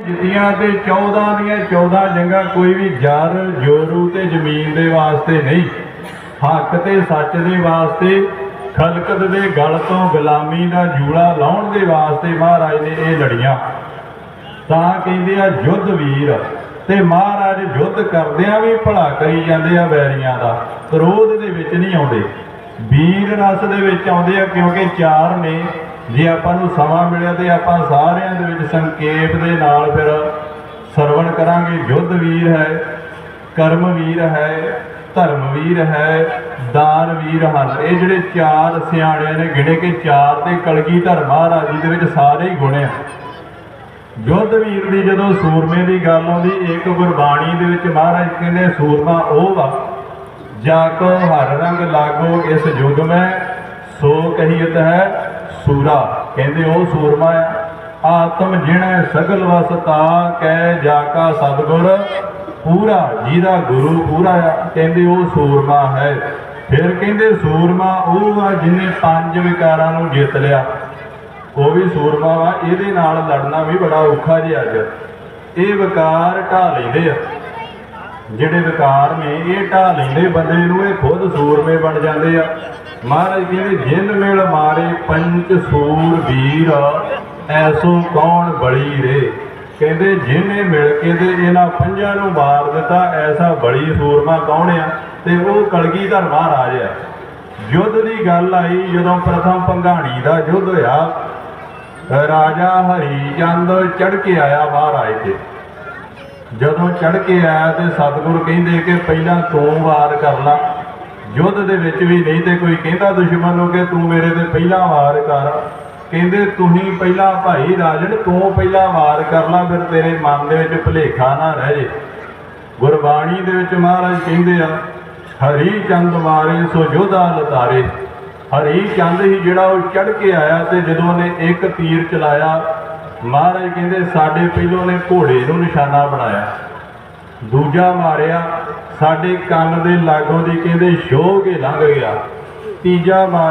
ਜਿੱਤੀਆਂ ਤੇ 14 ਦੀਆਂ 14 ਜੰਗਾਂ ਕੋਈ ਵੀ ਜਰ, ਜੋਰੂ ਤੇ ਜ਼ਮੀਨ ਦੇ ਵਾਸਤੇ ਨਹੀਂ। ਹੱਕ ਤੇ ਸੱਚ ਦੇ ਵਾਸਤੇ, ਖਲਕਤ ਦੇ ਗਲ ਤੋਂ ਗੁਲਾਮੀ ਦਾ ਜੂੜਾ ਲਾਉਣ ਦੇ ਵਾਸਤੇ ਮਹਾਰਾਜ ਨੇ ਇਹ ਲੜੀਆਂ। ਤਾਂ ਕਹਿੰਦੇ ਆ ਯੁੱਧ ਵੀਰ ਤੇ ਮਹਾਰਾਜ ਯੁੱਧ ਕਰਦਿਆਂ ਵੀ ਭਲਾ ਕਰੀ ਜਾਂਦੇ ਆ ਵੈਰੀਆਂ ਦਾ। ਕ੍ਰੋਧ ਦੇ ਵਿੱਚ ਨਹੀਂ ਆਉਂਦੇ। ਵੀਰ ਰਸ ਦੇ ਵਿੱਚ ਆਉਂਦੇ ਆ ਕਿਉਂਕਿ ਚਾਰ ਨੇ ਜੇ ਆਪਾਂ ਨੂੰ ਸਮਾਂ ਮਿਲਿਆ ਤੇ ਆਪਾਂ ਸਾਰਿਆਂ ਦੇ ਵਿੱਚ ਸੰਖੇਪ ਦੇ ਨਾਲ ਫਿਰ ਸਰਵਣ ਕਰਾਂਗੇ। ਯੁੱਧ ਵੀਰ ਹੈ, ਕਰਮ ਵੀਰ ਹੈ, ਧਰਮ ਵੀਰ ਹੈ, ਦਾਨ ਵੀਰ ਹਨ। ਇਹ ਜਿਹੜੇ ਚਾਰ ਸਿਆਣਿਆਂ ਨੇ ਗਿਣੇ ਕਿ ਚਾਰ ਤੇ ਕਲਗੀ ਧਰਮ ਮਹਾਰਾਜ ਜੀ ਦੇ ਵਿੱਚ ਸਾਰੇ ਹੀ ਗੁਣੇ ਆ ਯੁੱਧ ਵੀਰ ਦੀ ਜਦੋਂ ਸੂਰਮੇ ਦੀ ਗੱਲ ਆਉਂਦੀ, ਇੱਕ ਗੁਰਬਾਣੀ ਦੇ ਵਿੱਚ ਮਹਾਰਾਜ ਕਹਿੰਦੇ, ਸੂਰਮਾ ਉਹ ਵਾ, ਜਾ ਕੋ ਹਰ ਰੰਗ ਲਾਗੋ ਇਸ ਯੁੱਗ ਮੈਂ, ਸੋ ਕਹੀਤ ਹੈ ਸੂਰਾ। ਕਹਿੰਦੇ ਉਹ ਸੂਰਮਾ ਆ। ਆਤਮ ਜਿਣੈ ਸਗਲ ਵਸਤਾ ਕਹਿ ਜਾ ਕਾ ਸਤਗੁਰ। ਪੂਰਾ ਜਿਹਦਾ ਗੁਰੂ ਪੂਰਾ ਆ। ਕਹਿੰਦੇ ਉਹ ਸੂਰਮਾ ਹੈ। ਫਿਰ ਕਹਿੰਦੇ ਸੂਰਮਾ ਉਹ ਆ ਜਿਹਨੇ ਪੰਜ ਵਿਕਾਰਾਂ ਨੂੰ ਜਿੱਤ ਲਿਆ। ਉਹ ਵੀ ਸੂਰਮਾ ਵਾ। ਇਹਦੇ ਨਾਲ ਲੜਨਾ ਵੀ ਬੜਾ ਔਖਾ ਜਿਹਾ ਅੱਜ। ਇਹ ਵਿਕਾਰ ਢਾ ਲੈਂਦੇ ਆ। ਜਿਹੜੇ ਵਿਕਾਰ ਨੇ, ਇਹ ਢਾ ਲੈਂਦੇ ਬੰਦੇ ਨੂੰ, ਇਹ ਖੁਦ ਸੂਰਮੇ ਬਣ ਜਾਂਦੇ ਆ। ਮਹਾਰਾਜ ਕਹਿੰਦੇ, ਜਿੰਨ ਮਿਲ ਮਾਰੇ ਪੰਚ ਸੂਰ ਵੀਰ, ਐਸੋ ਕੌਣ ਬਲੀ ਰੇ? ਕਹਿੰਦੇ ਜਿਹਨੇ ਮਿਲ ਕੇ ਤੇ ਇਹਨਾਂ ਪੰਜਾਂ ਨੂੰ ਮਾਰ ਦਿੱਤਾ, ਐਸਾ ਬਲੀ ਸੂਰਮਾ ਕੌਣ ਆ? ਤੇ ਉਹ ਕਲਗੀਧਰ ਮਹਾਰਾਜ ਆ। ਯੁੱਧ ਦੀ ਗੱਲ ਆਈ, ਜਦੋਂ ਪ੍ਰਥਮ ਪੰਘਾਣੀ ਦਾ ਯੁੱਧ ਹੋਇਆ, ਰਾਜਾ ਹਰੀ ਚੰਦ ਚੜ ਕੇ ਆਇਆ ਮਹਾਰਾਜ ਤੇ। ਜਦੋਂ ਚੜ ਕੇ ਆਇਆ ਤੇ ਸਤਿਗੁਰ ਕਹਿੰਦੇ ਕਿ ਪਹਿਲਾਂ ਤੂੰ ਵਾਰ ਕਰ ਲਾ। ਯੁੱਧ ਦੇ ਵਿੱਚ ਵੀ ਨਹੀਂ ਤੇ ਕੋਈ ਕਹਿੰਦਾ ਦੁਸ਼ਮਣ ਨੂੰ ਕਿ ਤੂੰ ਮੇਰੇ ਤੇ ਪਹਿਲਾਂ ਵਾਰ ਕਰ। ਕਹਿੰਦੇ, ਤੁਸੀਂ ਪਹਿਲਾਂ ਭਾਈ ਰਾਜਨ, ਤੂੰ ਪਹਿਲਾਂ ਵਾਰ ਕਰ ਲਾ, ਫਿਰ ਤੇਰੇ ਮਨ ਦੇ ਵਿੱਚ ਭੁਲੇਖਾ ਨਾ ਰਹਿ ਜੇ। ਗੁਰਬਾਣੀ ਦੇ ਵਿੱਚ ਮਹਾਰਾਜ ਕਹਿੰਦੇ ਆ, ਹਰੀ ਚੰਦ ਮਾਰੇ, ਸੋ ਜੋਧਾ ਲਤਾਰੇ। ਹਰੀ ਚੰਦ ਹੀ ਜਿਹੜਾ ਉਹ ਚੜ ਕੇ ਆਇਆ ਤੇ ਜਦੋਂ ਉਹਨੇ ਇੱਕ ਤੀਰ ਚਲਾਇਆ ਮਹਾਰਾਜ ਕਹਿੰਦੇ, ਸਾਡੇ ਪਹਿਲੋਂ ਨੇ ਘੋੜੇ ਨੂੰ ਨਿਸ਼ਾਨਾ ਬਣਾਇਆ। ਦੂਜਾ ਮਾਰਿਆ, ਸਾਡੇ ਕੰਨ ਦੇ ਲਾਗੋਂ ਦੀ ਕਹਿੰਦੇ ਸ਼ੋਹ ਕੇ ਲੰਘ ਗਿਆ। ਤੀਜਾ ਮਾਰ